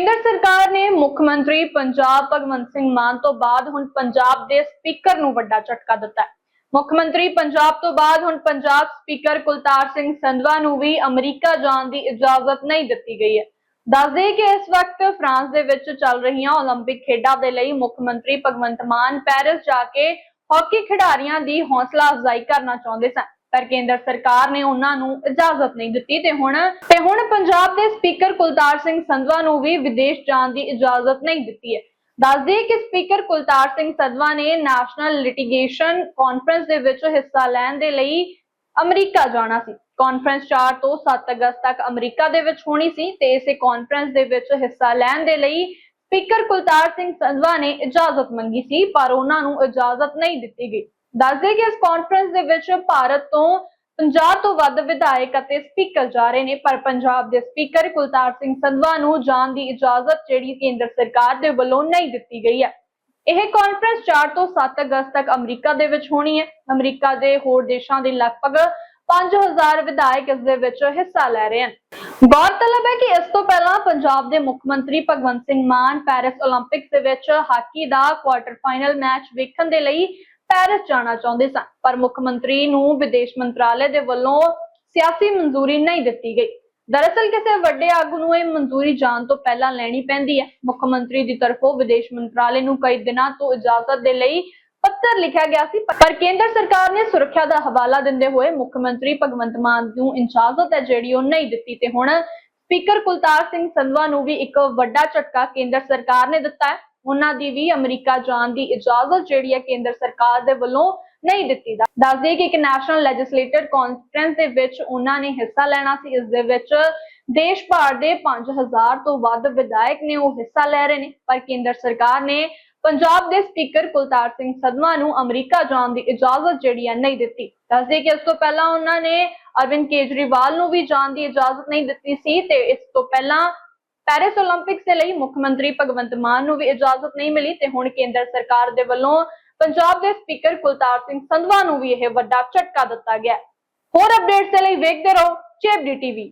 ਕੇਂਦਰ ਸਰਕਾਰ ਨੇ ਮੁੱਖ ਮੰਤਰੀ ਪੰਜਾਬ ਭਗਵੰਤ ਸਿੰਘ ਮਾਨ ਤੋਂ ਬਾਅਦ ਹੁਣ ਪੰਜਾਬ ਦੇ ਸਪੀਕਰ ਨੂੰ ਵੱਡਾ ਝਟਕਾ ਦਿੱਤਾ ਹੈ ਮੁੱਖ ਮੰਤਰੀ ਪੰਜਾਬ ਤੋਂ ਬਾਅਦ ਹੁਣ ਪੰਜਾਬ ਸਪੀਕਰ ਕੁਲਤਾਰ ਸਿੰਘ ਸੰਧਵਾ ਨੂੰ ਵੀ ਅਮਰੀਕਾ ਜਾਣ ਦੀ ਇਜਾਜ਼ਤ ਨਹੀਂ ਦਿੱਤੀ ਗਈ ਹੈ ਦੱਸਦੇ ਕਿ ਇਸ ਵਕਤ ਫਰਾਂਸ ਦੇ ਵਿੱਚ ਚੱਲ ਰਹੀਆਂ 올림픽 ਖੇਡਾਂ ਦੇ ਲਈ ਮੁੱਖ ਮੰਤਰੀ ਭਗਵੰਤ ਮਾਨ ਪੈਰਿਸ ਜਾ ਕੇ ਹਾਕੀ ਖਿਡਾਰੀਆਂ ਦੀ ਹੌਸਲਾ ਅਫਜ਼ਾਈ ਕਰਨਾ ਚਾਹੁੰਦੇ ਸਨ ਪਰ ਕੇਂਦਰ ਸਰਕਾਰ ਨੇ ਉਹਨਾਂ ਨੂੰ ਇਜਾਜ਼ਤ ਨਹੀਂ ਦਿੱਤੀ ਤੇ ਹੁਣ ਤੇ ਹੁਣ ਪੰਜਾਬ ਦੇ ਸਪੀਕਰ ਕੁਲਤਾਰ ਸਿੰਘ ਸੰਧਵਾ ਨੂੰ ਵੀ ਵਿਦੇਸ਼ ਜਾਣ ਦੀ ਇਜਾਜ਼ਤ ਨਹੀਂ ਦਿੱਤੀ ਹੈ। ਦੱਸਦੇ ਕਿ ਸਪੀਕਰ ਕੁਲਤਾਰ ਸਿੰਘ ਸੰਧਵਾ ਨੇ ਨੈਸ਼ਨਲ ਲਿਟੀਗੇਸ਼ਨ ਕਾਨਫਰੰਸ ਦੇ ਵਿੱਚ ਹਿੱਸਾ ਲੈਣ ਦੇ ਲਈ ਅਮਰੀਕਾ ਜਾਣਾ ਸੀ। ਕਾਨਫਰੰਸ 4 ਤੋਂ 7 ਅਗਸਤ ਤੱਕ ਅਮਰੀਕਾ ਦੇ ਵਿੱਚ ਹੋਣੀ ਸੀ ਤੇ ਇਸੇ ਕਾਨਫਰੰਸ ਦੇ ਵਿੱਚ ਹਿੱਸਾ ਲੈਣ ਦੇ ਲਈ ਸਪੀਕਰ ਕੁਲਤਾਰ ਸਿੰਘ ਸੰਧਵਾ ਨੇ ਇਜਾਜ਼ਤ ਮੰਗੀ ਸੀ, ਪਰ ਉਹਨਾਂ ਨੂੰ ਇਜਾਜ਼ਤ ਨਹੀਂ ਦਿੱਤੀ ਗਈ। ਦੱਸਦੇ ਕਿ ਇਸ ਕਾਨਫਰੰਸ ਦੇ ਵਿੱਚ ਭਾਰਤ ਤੋਂ 50 ਤੋਂ ਵੱਧ ਵਿਧਾਇਕ ਅਤੇ ਸਪੀਕਰ ਜਾ ਰਹੇ ਨੇ, ਪਰ ਪੰਜਾਬ ਦੇ ਸਪੀਕਰ ਕੁਲਤਾਰ ਸਿੰਘ ਸੰਧਵਾ ਨੂੰ ਜਾਣ ਦੀ ਇਜਾਜ਼ਤ ਜਿਹੜੀ ਕੇਂਦਰ ਸਰਕਾਰ ਦੇ ਵੱਲੋਂ ਨਹੀਂ ਦਿੱਤੀ ਗਈ ਹੈ। ਇਹ ਕਾਨਫਰੰਸ 4 ਤੋਂ 7 ਅਗਸਤ ਤੱਕ ਅਮਰੀਕਾ ਦੇ ਵਿੱਚ ਹੋਣੀ ਹੈ। ਅਮਰੀਕਾ ਦੇ ਹੋਰ ਦੇਸ਼ਾਂ ਦੇ ਲਗਭਗ 5000 ਵਿਧਾਇਕ ਇਸ ਦੇ ਵਿੱਚ ਹਿੱਸਾ ਲੈ ਰਹੇ ਹਨ। ਗੌਰਤਲਬ ਹੈ ਕਿ ਇਸ ਤੋਂ ਪਹਿਲਾਂ ਪੰਜਾਬ ਦੇ ਮੁੱਖ ਮੰਤਰੀ ਭਗਵੰਤ ਸਿੰਘ ਮਾਨ ਪੈਰਿਸ 올림픽ਸ ਦੇ ਵਿੱਚ ਹਾਕੀ ਦਾ ਕੁਆਟਰ ਫਾਈਨਲ ਮੈਚ ਵੇਖਣ ਦੇ ਲਈ ਪੈਰਿਸ ਜਾਣਾ ਚਾਹੁੰਦੇ ਸਨ, ਪਰ ਮੁੱਖ ਮੰਤਰੀ ਨੂੰ ਵਿਦੇਸ਼ ਮੰਤਰਾਲੇ ਦੇ ਵੱਲੋਂ ਸਿਆਸੀ ਮਨਜ਼ੂਰੀ ਨਹੀਂ ਦਿੱਤੀ ਗਈ। ਦਰਅਸਲ ਕਿਸੇ ਵੱਡੇ ਆਗੂ ਨੂੰ ਇਹ ਮਨਜ਼ੂਰੀ ਜਾਣ ਤੋਂ ਪਹਿਲਾਂ ਲੈਣੀ ਪੈਂਦੀ ਹੈ। ਮੁੱਖ ਮੰਤਰੀ ਦੀ ਤਰਫੋਂ ਵਿਦੇਸ਼ ਮੰਤਰਾਲੇ ਨੂੰ ਕਈ ਦਿਨਾਂ ਤੋਂ ਇਜਾਜ਼ਤ ਦੇ ਲਈ ਪੱਤਰ ਲਿਖਿਆ ਗਿਆ ਸੀ, ਪਰ ਕੇਂਦਰ ਸਰਕਾਰ ਨੇ ਸੁਰੱਖਿਆ ਦਾ ਹਵਾਲਾ ਦਿੰਦੇ ਹੋਏ ਮੁੱਖ ਮੰਤਰੀ ਭਗਵੰਤ ਮਾਨ ਨੂੰ ਇਜਾਜ਼ਤ ਹੈ ਜਿਹੜੀ ਉਹ ਨਹੀਂ ਦਿੱਤੀ ਤੇ ਹੁਣ ਸਪੀਕਰ ਕੁਲਤਾਰ ਸਿੰਘ ਸੰਧਵਾ ਨੂੰ ਵੀ ਇੱਕ ਵੱਡਾ ਝਟਕਾ ਕੇਂਦਰ ਸਰਕਾਰ ਨੇ ਦਿੱਤਾ ਹੈ। ਉਹਨਾਂ ਦੀ ਵੀ ਅਮਰੀਕਾ ਜਾਣ ਦੀ ਇਜਾਜ਼ਤ ਜਿਹੜੀ ਹੈ ਕੇਂਦਰ ਸਰਕਾਰ ਦੇ ਵੱਲੋਂ ਨਹੀਂ ਦਿੱਤੀ ਦਾ ਦੱਸਦੇ ਕਿ ਇੱਕ ਨੈਸ਼ਨਲ ਲੈਜਿਸਲੇਟਰ ਕਾਨਫਰੰਸ ਦੇ ਵਿੱਚ ਉਹਨਾਂ ਨੇ ਹਿੱਸਾ ਲੈਣਾ ਸੀ। ਇਸ ਦੇ ਵਿੱਚ ਦੇਸ਼ ਭਰ ਦੇ 5000 ਤੋਂ ਵੱਧ ਵਿਧਾਇਕ ਨੇ ਉਹ ਹਿੱਸਾ ਲੈ ਰਹੇ ਨੇ। ਪਰ ਕੇਂਦਰ ਸਰਕਾਰ ਨੇ ਪੰਜਾਬ ਦੇ ਸਪੀਕਰ ਕੁਲਤਾਰ ਸਿੰਘ ਸੰਧਵਾ ਨੂੰ ਅਮਰੀਕਾ ਜਾਣ ਦੀ ਇਜਾਜ਼ਤ ਜਿਹੜੀ ਹੈ ਨਹੀਂ ਦਿੱਤੀ। ਦੱਸਦੇ ਕਿ ਇਸ ਤੋਂ ਪਹਿਲਾਂ ਉਹਨਾਂ ਨੇ ਅਰਵਿੰਦ ਕੇਜਰੀਵਾਲ ਨੂੰ ਵੀ ਜਾਣ ਦੀ ਇਜਾਜ਼ਤ ਨਹੀਂ ਦਿੱਤੀ ਸੀ ਤੇ ਇਸ ਤੋਂ ਪਹਿਲਾਂ ਪੈਰਿਸ 올림픽ਸ ਦੇ ਲਈ ਮੁੱਖ ਮੰਤਰੀ ਭਗਵੰਤ ਮਾਨ ਨੂੰ ਵੀ ਇਜਾਜ਼ਤ ਨਹੀਂ ਮਿਲੀ ਤੇ ਹੁਣ ਕੇਂਦਰ ਸਰਕਾਰ ਦੇ ਵੱਲੋਂ ਪੰਜਾਬ ਦੇ ਸਪੀਕਰ ਕੁਲਤਾਰ ਸਿੰਘ ਸੰਧਵਾ ਨੂੰ ਵੀ ਇਹ ਵੱਡਾ ਝਟਕਾ ਦਿੱਤਾ ਗਿਆ ਹੋਰ ਅਪਡੇਟਸ ਦੇ ਲਈ ਵੇਖਦੇ ਰਹੋ ਚੇਪਡੀ ਟੀਵੀ।